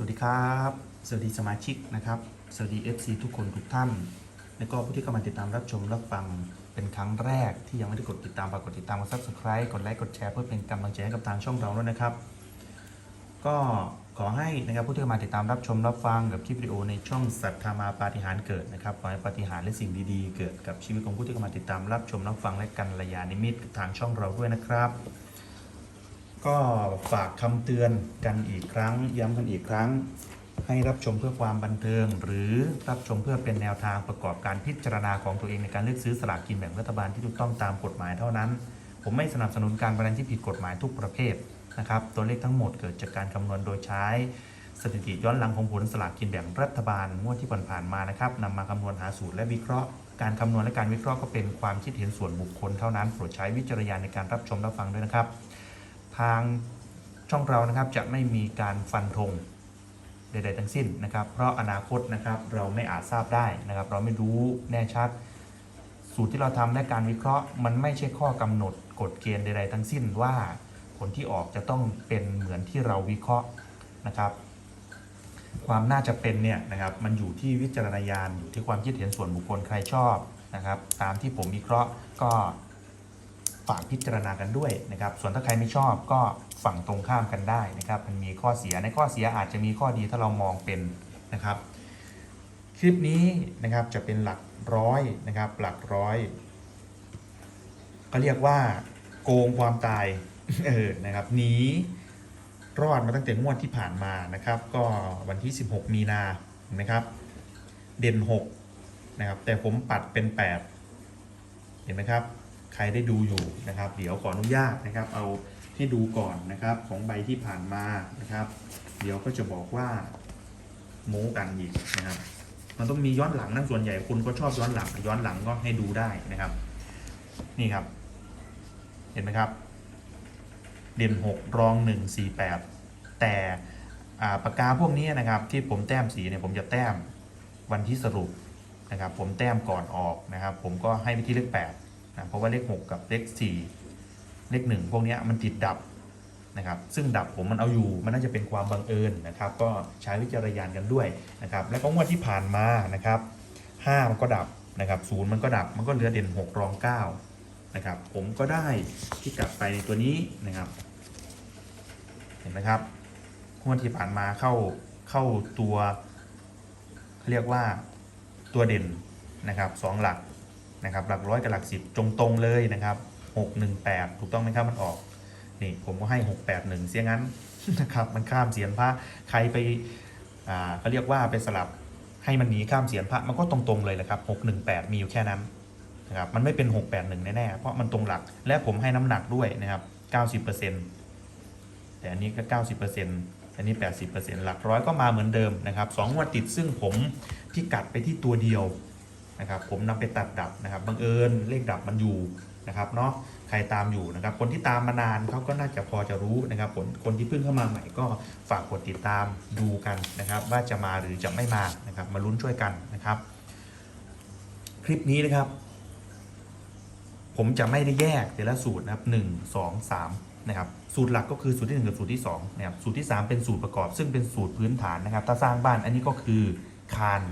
สวัสดีครับ สวัสดีสมาชิกนะครับ สวัสดี FC ทุกคนทุกท่าน แล้วก็ผู้ที่เข้ามาติดตามรับชมรับฟังเป็นครั้งแรกที่ยังไม่ได้กดติดตามฝากกดติดตามกด subscribe กดไลค์กดแชร์เพื่อเป็นกำลังใจให้กับทางช่องเราด้วยนะครับ ก็ขอให้นะครับผู้ที่เข้ามาติดตามรับชมรับฟังกับคลิปวิดีโอในช่องสัตธรรมาปาฏิหาริย์เกิดนะครับขอให้ปาฏิหาริย์และสิ่งดีๆ เกิดกับชีวิตของผู้ที่เข้ามาติดตามรับชมรับฟังและกันระยานิมิตกับทางช่องเราด้วยนะครับ ก็ฝากคำเตือนกันอีกครั้ง ย้ำกันอีกครั้ง ให้รับชมเพื่อความบันเทิง หรือรับชมเพื่อเป็นแนวทางประกอบการพิจารณาของตัวเองในการเลือกซื้อสลากกินแบ่งรัฐบาลที่ถูกต้องตามกฎหมายเท่านั้น ผมไม่สนับสนุนการพนันที่ผิดกฎหมายทุกประเภทนะครับ ตัวเลขทั้งหมดเกิดจากการคำนวณโดยใช้ สถิติย้อนหลังของผลสลากกินแบ่งรัฐบาลงวดที่ผ่านๆมานะครับนำมาคำนวณหาสูตรและวิเคราะห์การคำนวณและการวิเคราะห์ก็เป็นความคิดเห็นส่วนบุคคลเท่านั้น โปรดใช้วิจารณญาณในการรับชมรับฟังด้วยนะครับ ทางช่องเรานะครับจะไม่มีการฟันธงใดๆทั้งสิ้นนะครับ เพราะอนาคตนะครับเราไม่อาจทราบได้นะครับ เราไม่รู้แน่ชัด สูตรที่เราทำและการวิเคราะห์ มันไม่ใช่ข้อกำหนดกฎเกณฑ์ใดๆทั้งสิ้นว่าผลที่ออกจะต้องเป็นเหมือนที่เราวิเคราะห์นะครับ ความน่าจะเป็นเนี่ยนะครับมันอยู่ที่วิจารณญาณอยู่ที่ความคิดเห็นส่วนบุคคลใครชอบนะครับ ตามที่ผมวิเคราะห์ก็ ฝากพิจารณากันด้วยนะครับ ส่วนถ้าใครไม่ชอบก็ฝั่งตรงข้ามกันได้นะครับ มันมีข้อเสียในข้อเสียอาจจะมีข้อดีถ้าเรามองเป็นนะครับ คลิปนี้นะครับจะเป็นหลักร้อยนะครับ หลักร้อยก็เรียกว่าโกงความตายเออนะครับหนีรอดมาตั้งแต่งวดที่ผ่านมานะครับ ก็วันที่ 16 มีนาเห็นไหมครับ เด่น 6 นะครับ แต่ผมปัดเป็น 8 เห็นไหมครับ ครได้ดูอยู่นะครับ เดี๋ยวขออนุญาตนะครับ เอาให้ดูก่อนนะครับของใบที่ผ่านมานะครับ เดี๋ยวก็จะบอกว่าโม้กันอีกนะครับ มันต้องมีย้อนหลังนั่นส่วนใหญ่คุณก็ชอบย้อนหลัง ย้อนหลังก็ให้ดูได้นะครับ นี่ครับ เห็นไหมครับ เด่น6รอง1 4 8แต่อ่ปากกาพวกนี้นะครับ ที่ผมแต้มสีเนี่ยผมจะแต้มวันที่สรุปนะครับ ผมแต้มก่อนออกนะครับ ผมก็ให้ไปที่เลข8 นะเพราะว่าเลข 6 กับเลข 4 เลข 1 พวกนี้มันติดดับนะครับซึ่งดับผมมันเอาอยู่มันน่าจะเป็นความบังเอิญนะครับก็ใช้วิจารณญาณกันด้วยนะครับแล้วก็งวดที่ผ่านมานะครับ5มันก็ดับนะครับศูนย์มันก็ดับมันก็เหลือเด่น 6 รอง9นะครับผมก็ได้ที่กลับไปในตัวนี้นะครับเห็นไหมครับงวดที่ผ่านมาเข้าเข้าตัวเขาเรียกว่าตัวเด่นนะครับสองหลัก นะครับหลักร้อยกับหลักสิบตรงตรงเลยนะครับหกหนึ่งแปดถูกต้องไหมครับมันออกนี่ผมก็ให้หกแปดหนึ่งเสียงั้นนะครับมันข้ามเสียนพระใครไปอ่าเขาเรียกว่าไปสลับให้มันหนีข้ามเสียนพระมันก็ตรงๆเลยแหละครับหกหนึ่งแปดมีอยู่แค่นั้นนะครับมันไม่เป็นหกแปดหนึ่งแน่ๆ เพราะมันตรงหลักและผมให้น้ำหนักด้วยนะครับเก้าสิบเปอร์เซ็นต์แต่อันนี้ก็ 90%อันนี้ 80%หลักร้อยก็มาเหมือนเดิมนะครับสองวดติดซึ่งผมที่กัดไปที่ตัวเดียว นะครับผมนำไปตัดดับนะครับบังเอิญเลขดับมันอยู่นะครับเนาะใครตามอยู่นะครับ คนที่ตามมานานเขาก็น่าจะพอจะรู้นะครับคนคนที่เพิ่งเข้ามาใหม่ก็ฝากกดติดตามดูกันนะครับ ว่าจะมาหรือจะไม่มานะครับ มาลุ้นช่วยกันนะครับ คลิปนี้นะครับ ผมจะไม่ได้แยกแต่ละสูตรนะครับหนึ่งสองสามนะครับสูตรหลักก็คือสูตรที่หนึ่งกับสูตรที่สองนะครับสูตรที่สามเป็นสูตรประกอบ ซึ่งเป็นสูตรพื้นฐานนะครับ ถ้าสร้างบ้านอันนี้ก็คือคาน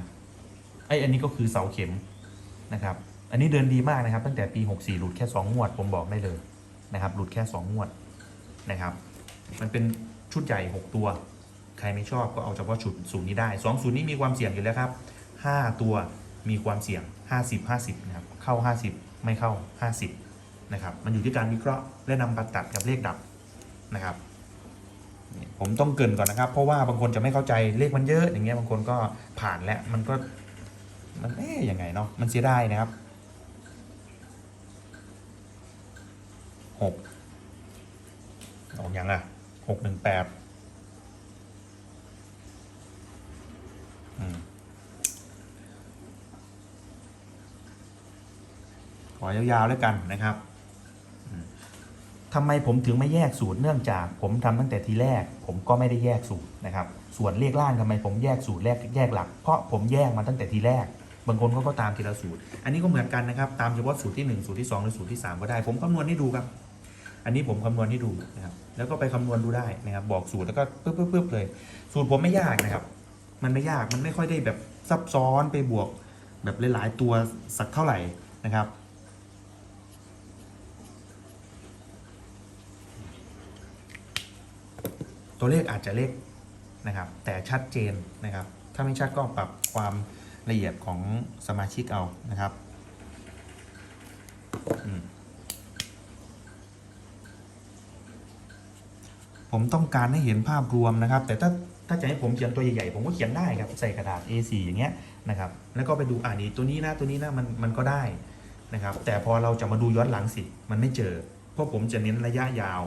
ไออันนี้ก็คือเสาเข็มนะครับ อันนี้เดินดีมากนะครับ ตั้งแต่ปี 64 หลุดแค่ 2 งวด ผมบอกได้เลยนะครับ หลุดแค่ 2 งวดนะครับ มันเป็นชุดใหญ่ 6 ตัว ใครไม่ชอบก็เอาเฉพาะชุดสูตรนี้ได้2สูตรนี้มีความเสี่ยงอยู่แล้วครับ 5 ตัวมีความเสี่ยง 50 50นะครับ เข้า 50 ไม่เข้า 50นะครับ มันอยู่ที่การวิเคราะห์และนำมาตัดกับเลขดับนะครับผมต้องเกินก่อนนะครับ เพราะว่าบางคนจะไม่เข้าใจเลขมันเยอะอย่างเงี้ยบางคนก็ผ่านแล้วมันก็ มันเอ๊ยยังไงเนาะมันเสียดายนะครับหกออกยังอะหกหนึ่งแปดขอยาวๆแล้วกันนะครับทำไมผมถึงไม่แยกสูตรเนื่องจากผมทำตั้งแต่ทีแรก ผมก็ไม่ได้แยกสูตรนะครับ ส่วนเลขล่างทำไมผมแยกสูตรแรกแยกหลัก เพราะผมแยกมาตั้งแต่ทีแรก บางคนเขาก็ตามทีละสูตร อันนี้ก็เหมือนกันนะครับ ตามเฉพาะสูตรที่ 1 สูตรที่ 2 หรือสูตรที่ 3 ก็ได้ ผมคำนวณให้ดูครับ อันนี้ผมคำนวณให้ดูนะครับ แล้วก็ไปคำนวณดูได้นะครับ บอกสูตรแล้วก็ปึ๊บปึ๊บปึ๊บเลย สูตรผมไม่ยากนะครับ มันไม่ยาก มันไม่ค่อยได้แบบซับซ้อนไปบวกแบบหลายๆตัวสักเท่าไหร่นะครับตัวเลขอาจจะเล็กนะครับ แต่ชัดเจนนะครับ ถ้าไม่ชัดก็ปรับความ ละเอียดของสมาชิกเอานะครับผมต้องการให้เห็นภาพรวมนะครับ แต่ถ้าถ้าจะให้ผมเขียนตัวใหญ่ๆผมก็เขียนได้ครับใส่กระดาษ A4 อย่างเงี้ยนะครับ แล้วก็ไปดูอ่านี่ตัวนี้นะตัวนี้นะมันมันก็ได้นะครับ แต่พอเราจะมาดูย้อนหลังสิมันไม่เจอ เพราะผมจะเน้นระยะยาว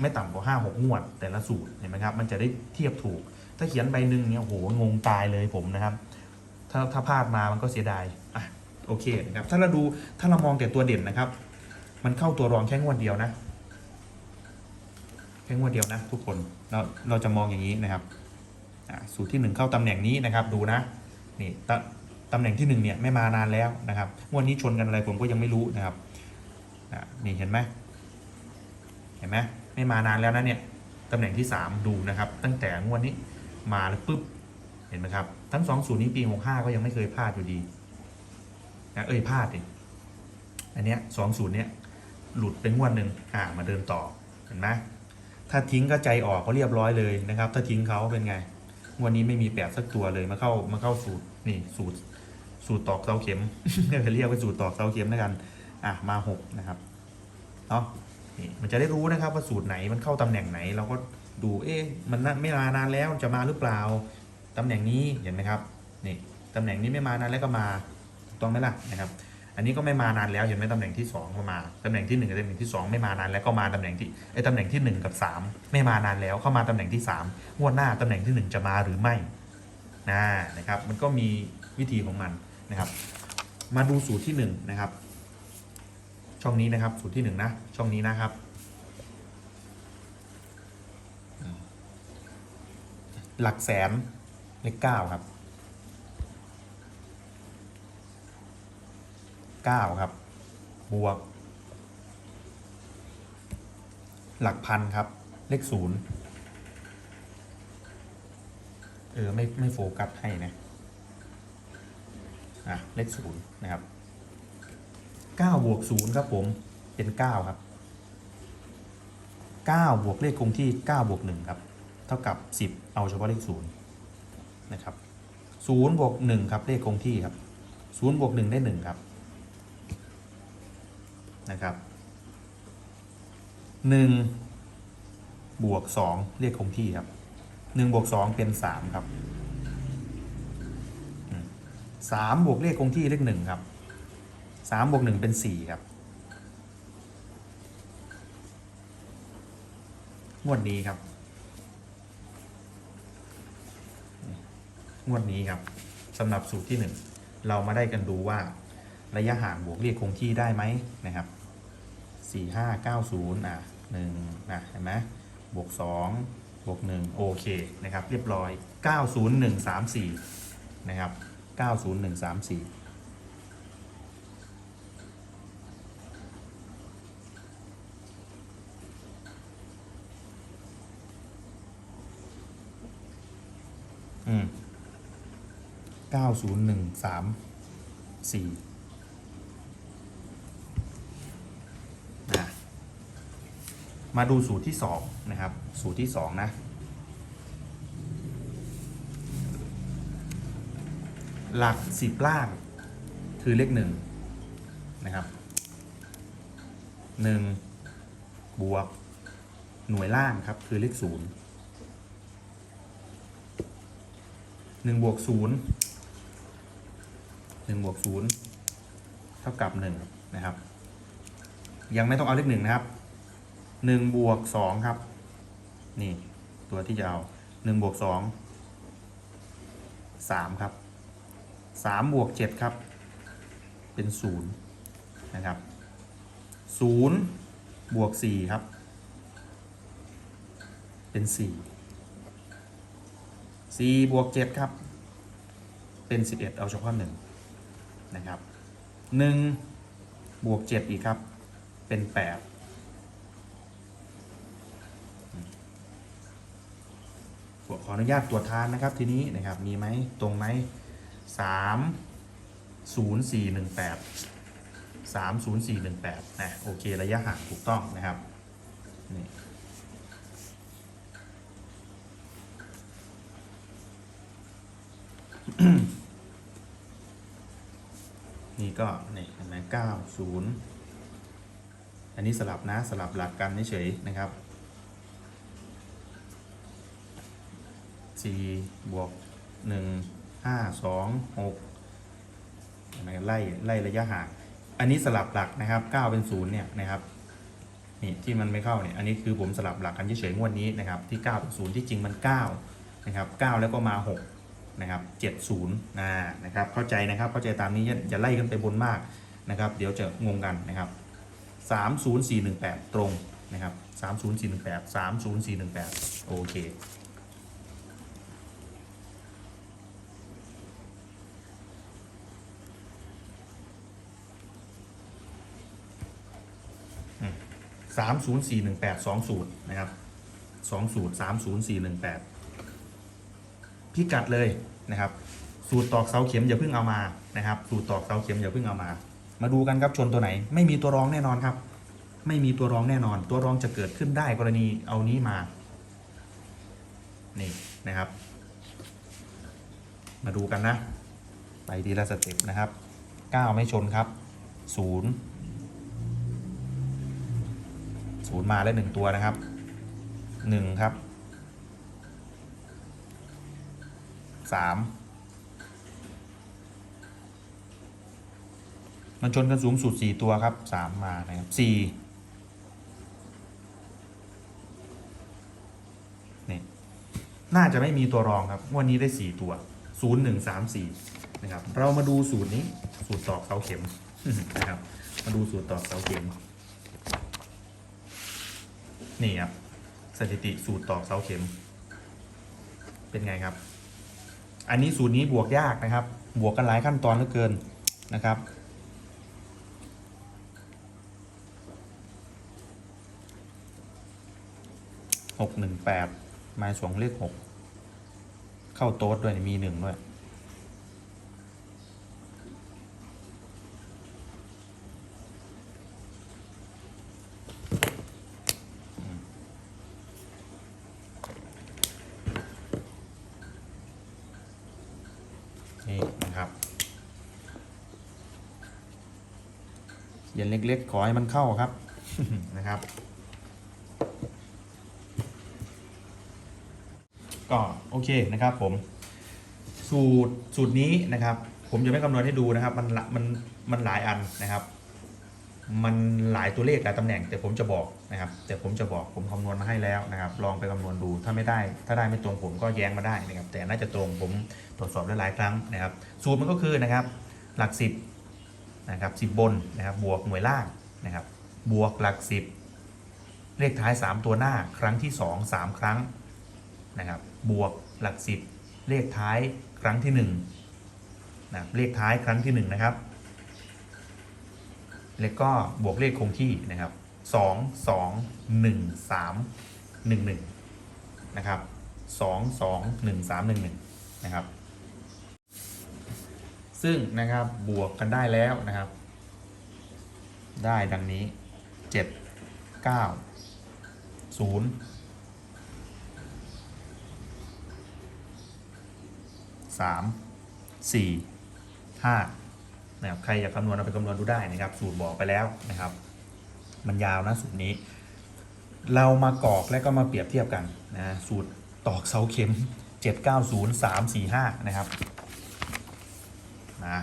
ไม่ต่ำกว่าห้าหกงวด แต่ละสูตรเห็นไหมครับ มันจะได้เทียบถูก ถ้าเขียนใบหนึ่งเนี่ยโอ้โหงงตายเลยผมนะครับ ถ้าถ้าพลาดมามันก็เสียดายอะโอเคนะครับถ้าเราดูถ้าเรามองแต่ตัวเด่นนะครับ มันเข้าตัวรองแค่งวดเดียวนะแค่งวดเดียวนะทุกคนเราเราจะมองอย่างนี้นะครับอะสูตรที่หนึ่งเข้าตำแหน่งนี้นะครับ ดูนะนี่ตตำแหน่งที่หนึ่งเนี่ยไม่มานานแล้วนะครับงวดนี้ชนกันอะไรผมก็ยังไม่รู้นะครับนี่เห็นไหมเห็นไหมไม่มานานแล้วนะเนี่ยตำแหน่งที่ 3 ดูนะครับ ตั้งแต่งวดนี้มาแล้วปุ๊บ เห็นไหมครับ ทั้งสองศูนย์นี้ปี65ก็ยังไม่เคยพลาดอยู่ดีนะเอ้ยพลาดดิอันเนี้ยสองศูนย์เนี้ยหลุดเป็นงวดหนึ่งอ่ามาเดินต่อเห็นไหมถ้าทิ้งก็ใจออกก็เรียบร้อยเลยนะครับ ถ้าทิ้งเขาเป็นไงงวดนี้ไม่มีแปดสักตัวเลยมาเข้ามาเข้าสูตรนี่สูตรสูตรตอกเสาเข็มเรียกว่าสูตรตอกเสาเข็มแล้วกัน อะมาหกนะครับเนาะนี่มันจะได้รู้นะครับว่าสูตรไหนมันเข้าตำแหน่งไหน เราก็ดูเอ๊ะมันไม่มานานแล้วจะมาหรือเปล่า ตำแหน่งนี้เห็นไหมครับนี่ตำแหน่งนี้ไม่มานานแล้วก็มาถูกต้องไหมล่ะนะครับ อันนี้ก็ไม่มานานแล้วเห็นไหมตำแหน่งที่2ก็มาตำแหน่งที่1กับตำแหน่งที่ 2 ไม่มานานแล้วก็มาตำแหน่งที่ไอ้ตำแหน่งที่ 1 กับ 3 ไม่มานานแล้วเข้ามาตำแหน่งที่3งวดหน้าตำแหน่งที่ 1 จะมาหรือไม่นะนะครับ มันก็มีวิธีของมันนะครับ มาดูสูตรที่1นะครับ ช่องนี้นะครับสูตรที่หนึ่งนะช่องนี้นะครับหลักแสน เลขเก้าครับเก้าครับ บวก หลักพันครับ เลขศูนย์เออ ไม่ไม่โฟกัสให้นะอะเลขศูนย์นะครับ9บวก0ครับผมเป็น9ครับ9บวกเลขคงที่9บวก1ครับ เท่ากับ10เอาเฉพาะเลข0นย์ นะครับ0บวก1ครับเลขคงที่ครับ0บวก1ได้1ครับนะครับ1บวก2เลขคงที่ครับ1บวก2เป็น3ครับอืม3บวกเลขคงที่เลข1ครับสามบวกหนึ่งเป็นสี่ครับงวดนี้ครับ งวดนี้ครับสำหรับสูตรที่ 1 เรามาได้กันดูว่า ระยะห่างบวกเรียกคงที่ได้ไหมนะครับ 4 5 9 0อะ1นะเห็นไหมบวก 2 บวก 1 โอเคนะครับ เรียบร้อย 90134 นะครับ 90134 เก้าศูนย์หนึ่งสามสี่นะมาดูสูตรที่สองนะครับ สูตรที่สองนะ หลักสิบล่างคือเลขหนึ่งนะครับหนึ่งบวกหน่วยล่างครับคือเลขศูนย์หนึ่งบวกศูนย์ หนึ่งบวกศูนย์เท่ากับหนึ่งนะครับ ยังไม่ต้องเอาเลขหนึ่งนะครับหนึ่งบวกสองครับ นี่ ตัวที่จะเอาหนึ่งบวกสองสามครับสามบวกเจ็ดครับ เป็นศูนย์นะครับศูนย์บวกสี่ครับ เป็นสี่สี่บวกเจ็ดครับ เป็นสิบเอ็ดเอาเฉพาะห นะครับ1บวก7อีกครับ เป็น 8ขออนุญาตตรวจทานนะครับทีนี้นะครับมีไหมตรงไหมสามศูนย์สี่หนึ่งแปดสามศูนย์สี่หนึ่งแปดนะโอเคระยะห่างถูกต้องนะครับนี่ นี่ก็นี่เห็นไหมเก้าศูนย์อันนี้สลับนะสลับหลักกันเฉยนะครับสี่บวกหนึ่งห้าสองหกเห็นไหมไล่ไล่ระยะห่าง อันนี้สลับหลักนะครับเก้าเป็นศูนย์เนี่ยนะครับนี่ที่มันไม่เข้าเนี่ยอันนี้คือผมสลับหลักกันเฉยๆงวดนี้นะครับที่เก้าเป็นศูนย์ที่จริงมันเก้านะครับเก้าแล้วก็มาหก นะครับ70นะนะครับเข้าใจนะครับเข้าใจตามนี้อย่าไล่กันไปบนมากนะครับ เดี๋ยวจะงงกันนะครับ 30418 ตรงนะครับ30418 30418 โอเคสามศูนย์สี่หนึ่งแปดสองสูตรนะครับสองสูตรสามศูนย์สี่หนึ่งแปดพิกัดเลย นะครับ สูตรตอกเสาเข็มอย่าเพิ่งเอามานะครับ สูตรตอกเสาเข็มอย่าเพิ่งเอามา มาดูกันครับชนตัวไหน ไม่มีตัวรองแน่นอนครับ ไม่มีตัวรองแน่นอน ตัวรองจะเกิดขึ้นได้กรณีเอานี้มา นี่นะครับ มาดูกันนะ ไปทีละสเต็ปนะครับ9ไม่ชนครับ0 0มาแล้วหนึ่งตัวนะครับ1ครับ สามมันชนกันสูงสุดสี่ตัวครับสามมานะครับสี่นี่น่าจะไม่มีตัวรองครับวันนี้ได้สี่ตัวศูนย์หนึ่งสามสี่นะครับ เรามาดูสูตรนี้สูตรตอกเสาเข็มนะครับ มาดูสูตรตอกเสาเข็ม นี่ครับสถิติสูตรตอกเสาเข็ม เป็นไงครับ อันนี้สูตรนี้บวกยากนะครับ บวกกันหลายขั้นตอนเหลือเกินนะครับ หกหนึ่งแปดมาสองเลขหก เข้าโต๊ดด้วยมีหนึ่งด้วย นี่นะครับ เย็นเล็กๆ ขอให้มันเข้าครับนะครับ ก็โอเคนะครับผม สูตรสูตรนี้นะครับ ผมจะไม่คำนวณให้ดูนะครับ มันมันมันหลายอันนะครับ มันหลายตัวเลขหลายตำแหน่ง แต่ผมจะบอกนะครับ แต่ผมจะบอกผมคำนวณมาให้แล้วนะครับ ลองไปคำนวณดูถ้าไม่ได้ ถ้าได้ไม่ตรงผมก็แย้งมาได้นะครับ แต่น่าจะตรงผมตรวจสอบได้หลายครั้งนะครับ สูตรมันก็คือนะครับ หลักสิบ นะครับสิบบนนะครับบวกหน่วยล่างนะครับบวกหลักสิบเลขท้าย 3 ตัวหน้าครั้งที่2 3ครั้งนะครับบวกหลักสิบเลขท้ายครั้งที่1นะเลขท้ายครั้งที่ 1 นะครับ แล้วก็บวกเลขคงที่นะครับ2 2 1 3 1 1นะครับ2 2 1 3 1 1นะครับ ซึ่งนะครับบวกกันได้แล้วนะครับ ได้ดังนี้ 7 9 0 3 4 5นะครับใครอยากคำนวณเอาไปคำนวณดูได้นะครับ สูตรบอกไปแล้วนะครับ มันยาวนะสูตรนี้ เรามากรอกและก็มาเปรียบเทียบกันนะสูตรตอกเสาเข็ม 790 345 นะครับ มา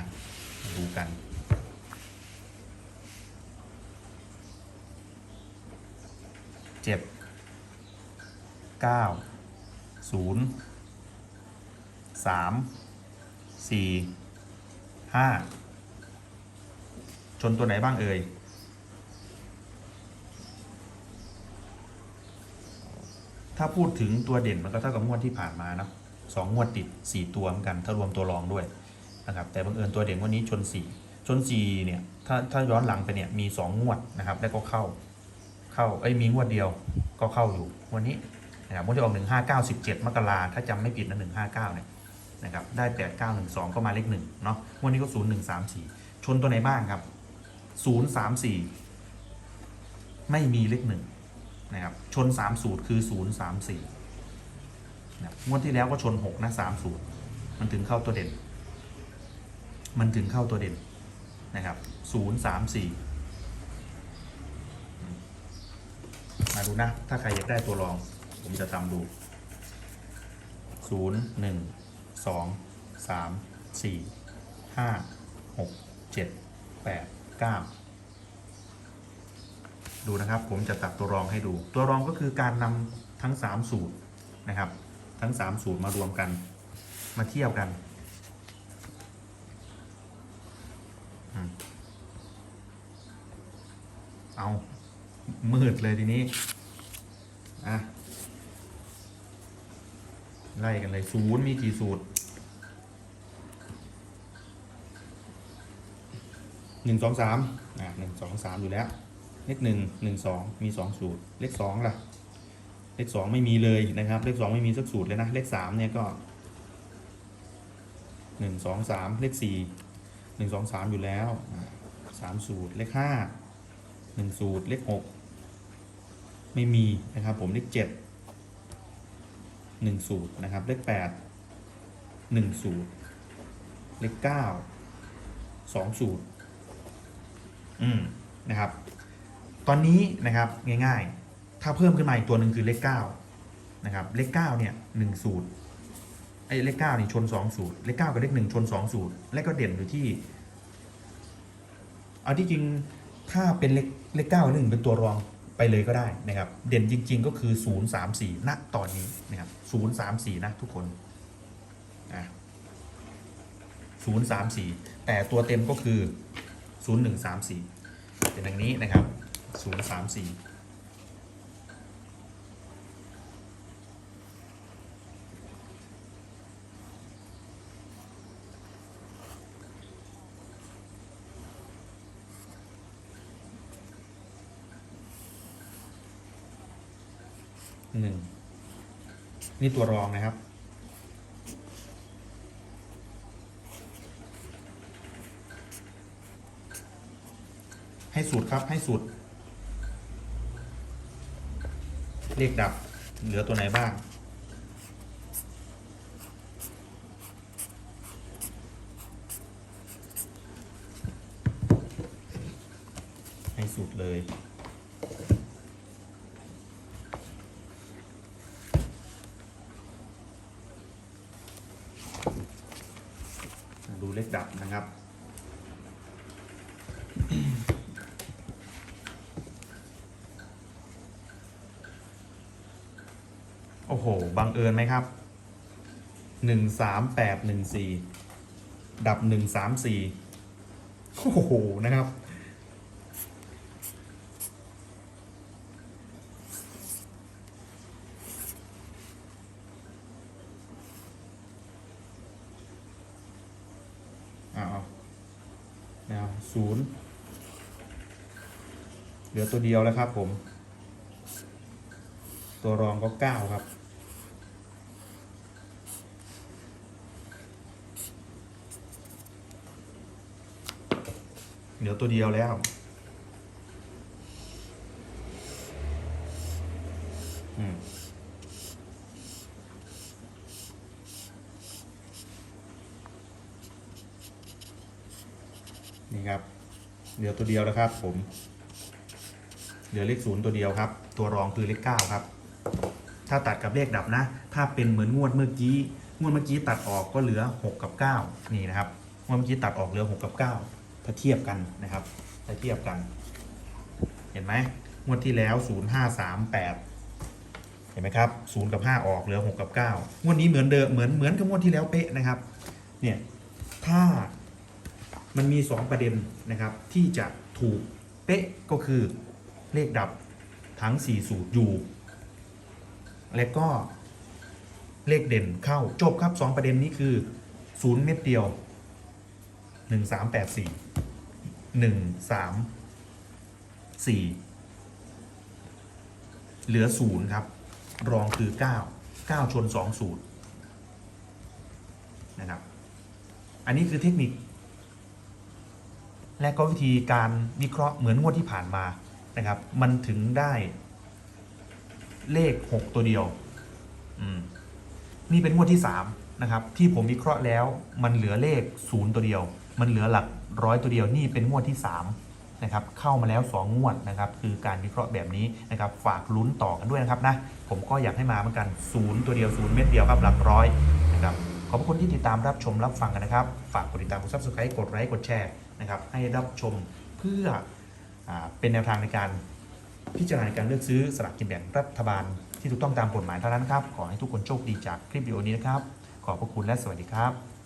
ดูกัน เจ็ดเก้าศูนย์สามสี่ห้าชนตัวไหนบ้างเอ่ยถ้าพูดถึงตัวเด่นมันก็เท่ากับงวดที่ผ่านมานะสองงวดติดสี่ตัวเหมือนกัน ถ้ารวมตัวรองด้วย นะครับแต่บังเอิญตัวเด่นวันนี้ชนสี่ชนสี่เนี่ยถ้าถ้าย้อนหลังไปเนี่ยมีสองงวดนะครับแล้วก็เข้าเข้าเอ้ยมีงวดเดียวก็เข้าอยู่วันนี้นะครับงวดที่ออกหนึ่งห้าเก้าสิบเจ็ดมกราถ้าจำไม่ผิดนะหนึ่งห้าเก้าเนี่ยนะครับได้แปดเก้าหนึ่งสองก็มาเลขหนึ่งเนาะงวดนี้ก็ศูนย์หนึ่งสามสี่ชนตัวไหนบ้างครับศูนย์สามสี่ไม่มีเลขหนึ่งนะครับชนสามสูตรคือศูนย์สามสี่นะครับงวดที่แล้วก็ชนหกนะสามสูตร มันถึงเข้าตัวเด่น มันถึงเข้าตัวเด่นนะครับศูนย์สามสี่มาดูนะ ถ้าใครอยากได้ตัวรอง ผมจะทำดูศูนย์หนึ่งสองสามสี่ห้าหกเจ็ดแปดเก้าดูนะครับผมจะตัดตัวรองให้ดู ตัวรองก็คือการนำทั้ง 3 สูตรนะครับ ทั้ง 3 สูตรมารวมกัน มาเทียบกันอืม เอา มืดเลยทีนี้ อะ ไล่กันเลยศูนย์มีกี่สูตรหนึ่งสองสามอะหนึ่งสองสามอยู่แล้ว เลขหนึ่งหนึ่งสองมีสองสูตร เลขสองล่ะ เลขสองไม่มีเลยนะครับ เลขสองไม่มีสักสูตรเลยนะ เลขสามเนี่ยก็หนึ่งสองสามเลขสี่หนึ่งสองสามอยู่แล้วสามสูตร เลขห้า หนึ่งสูตรเลขหกไม่มีนะครับผมเลขเจ็ดหนึ่งสูตรนะครับเลขแปดหนึ่งสูตรเลขเก้าสองสูตรอืมนะครับ ตอนนี้นะครับง่ายๆ ถ้าเพิ่มขึ้นมาอีกตัวหนึ่งคือเลขเก้านะครับเลขเก้าเนี่ยหนึ่งสูตรไอ้เลขเก้านี่ชนสองสูตรเลขเก้ากับเลขหนึ่งชนสองสูตร และก็เด่นอยู่ที่เอาที่จริง ถ้าเป็นเลขเลขเก้าหนึ่งเป็นตัวรองไปเลยก็ได้นะครับ เด่นจริง ๆ ก็คือ 0 3 4ณตอนนี้นะครับ0 3 4นะทุกคนอะ0 3 4 แต่ตัวเต็มก็คือ 0 1 3 4เป็นอย่างนี้นะครับ 0 3 4 หนึ่ง นี่ตัวรองนะครับ ให้สูตรครับให้สูตร เลขดับเหลือตัวไหนบ้าง ให้สูตรเลย ดูเลขดับนะครับ โอ้โห บังเอิญไหมครับ หนึ่งสามแปดหนึ่งสี่ ดับหนึ่งสามสี่ โอ้โห นะครับเอาเอาเอาศูนย์ เหลือตัวเดียวแล้วครับผม ตัวรองก็เก้าครับ เหลือตัวเดียวแล้ว อืมนี่ครับ เหลือตัวเดียวแล้วครับ ผม เหลือเลขศูนย์ตัวเดียวครับ ตัวรองคือเลขเก้าครับ ถ้าตัดกับเลขดับนะ ถ้าเป็นเหมือนงวดเมื่อกี้ งวดเมื่อกี้ตัดออกก็เหลือ6กับ9นี่นะครับ งวดเมื่อกี้ตัดออกเหลือ6กับ9 ถ้าเทียบกันนะครับ ถ้าเทียบกัน เห็นไหมงวดที่แล้ว 0 5 3 8 เห็นไหมครับ0กับ 5 ออกเหลือ 6 กับ 9 งวดนี้เหมือนเดิมเหมือนเหมือนกับงวดที่แล้วเป๊ะนะครับ เนี่ย ถ้ามันมี 2 ประเด็นนะครับ ที่จะถูกเป๊ะก็คือเลขดับทั้ง 4 สูตรอยู่ และก็เลขเด่นเข้าจบครับ 2 ประเด็นนี้คือ 0 เม็ดเดียว 1 3 8 4 1 3 4เหลือ0ครับ รองคือ9 9ชน2สูตรนะครับ อันนี้คือเทคนิค และก็วิธีการวิเคราะห์เหมือนงวดที่ผ่านมานะครับ มันถึงได้เลข 6 ตัวเดียว อืม นี่เป็นงวดที่ 3 นะครับ ที่ผมวิเคราะห์แล้วมันเหลือเลข 0 ตัวเดียว มันเหลือหลักร้อยตัวเดียวนี่เป็นงวดที่ 3 นะครับ เข้ามาแล้ว 2 งวดนะครับ คือการวิเคราะห์แบบนี้นะครับ ฝากลุ้นต่อกันด้วยนะครับนะ ผมก็อยากให้มาเหมือนกัน0ตัวเดียว0เม็ดเดียวครับหลักร้อยนะครับ ขอบคุณที่ติดตามรับชมรับฟังกันนะครับ ฝากกดติดตามกด subscribe กดไลค์กดแชร์นะครับให้รับชมเพื่ออเป็นแนวทางในการพิจารณาในการเลือกซื้อสลากกินแบ่งรัฐบาลที่ถูกต้องตามกฎหมายเท่านั้นครับ ขอให้ทุกคนโชคดีจากคลิปวิดีโอนี้นะครับ ขอบพระคุณและสวัสดีครับ